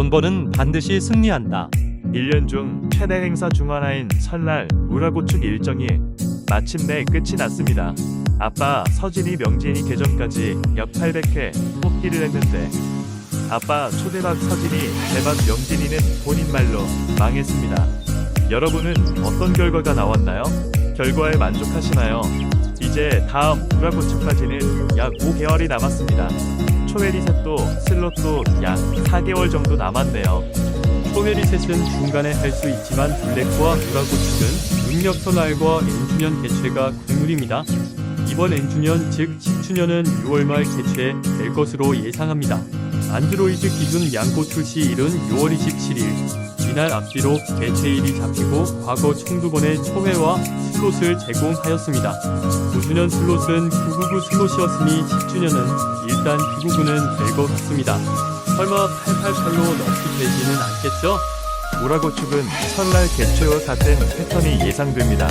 존버는 반드시 승리한다. 1년 중 최대 행사 중 하나인 설날 우라고축 일정이 마침내 끝이 났습니다. 아빠 서진이 명진이 개전까지 약 800회 뽑기를 했는데 아빠 초대박 서진이 대박 명진이는 본인 말로 망했습니다. 여러분은 어떤 결과가 나왔나요? 결과에 만족하시나요? 이제 다음 우라고축까지는 약 5개월이 남았습니다. 초회 리셋도 슬롯도 약 4개월 정도 남았네요. 소매 리셋은 중간에 할 수 있지만 블랙과 누라고축은 능력 선알과 N주년 개최가 국룰입니다. 이번 N주년 즉 10주년은 6월 말 개최될 것으로 예상합니다. 안드로이드 기준 양고 출 시일은 6월 27일. 이날 앞뒤로 개최일이 잡히고 과거 총두 번의 초회와 슬롯을 제공하였습니다. 9주년 슬롯은 999 슬롯이었으니 10주년은 일단 999는 될 것 같습니다. 설마 888로 넘게 되지는 않겠죠? 우라고축은 설날 개최와 같은 패턴이 예상됩니다.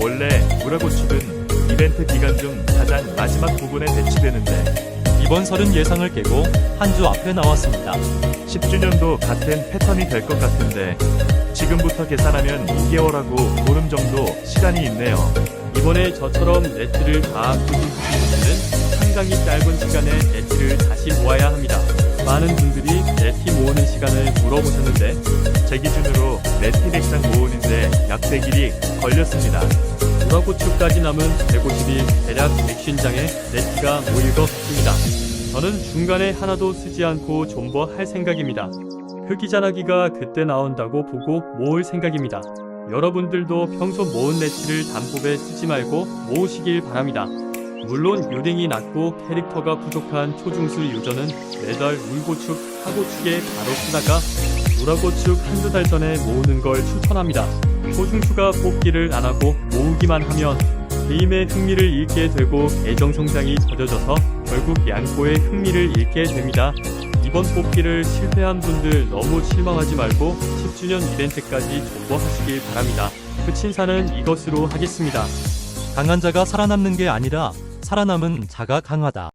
원래 우라고축은 이벤트 기간 중 가장 마지막 부분에 배치되는데 이번 설은 예상을 깨고 한 주 앞에 나왔습니다. 10주년도 같은 패턴이 될 것 같은데 지금부터 계산하면 2개월하고 보름 정도 시간이 있네요. 이번에 저처럼 네트를 다 분들은 상당히 짧은 시간에 네트를 다시 모아야 합니다. 많은 분들이 네티 모으는 시간을 물어보셨는데 제 기준으로 네티 백상 모으는데 약 100일이 걸렸습니다. 우라고축까지 남은 150일 대략 100신장의 네티가 모일 것 같습니다. 저는 중간에 하나도 쓰지 않고 존버할 생각입니다. 흑기자나기가 그때 나온다고 보고 모을 생각입니다. 여러분들도 평소 모은 네트를 단법에 쓰지 말고 모으시길 바랍니다. 물론 요댕이 낮고 캐릭터가 부족한 초중수 유저는 매달 물고축, 하고축에 바로 쓰다가 우라고축 한두 달 전에 모으는 걸 추천합니다. 초중수가 뽑기를 안 하고 모으기만 하면 게임의 흥미를 잃게 되고 계정 성장이 젖어져서 결국 양고의 흥미를 잃게 됩니다. 이번 뽑기를 실패한 분들 너무 실망하지 말고 10주년 이벤트까지 존버하시길 바랍니다. 끝인사는 이것으로 하겠습니다. 강한 자가 살아남는 게 아니라 살아남은 자가 강하다.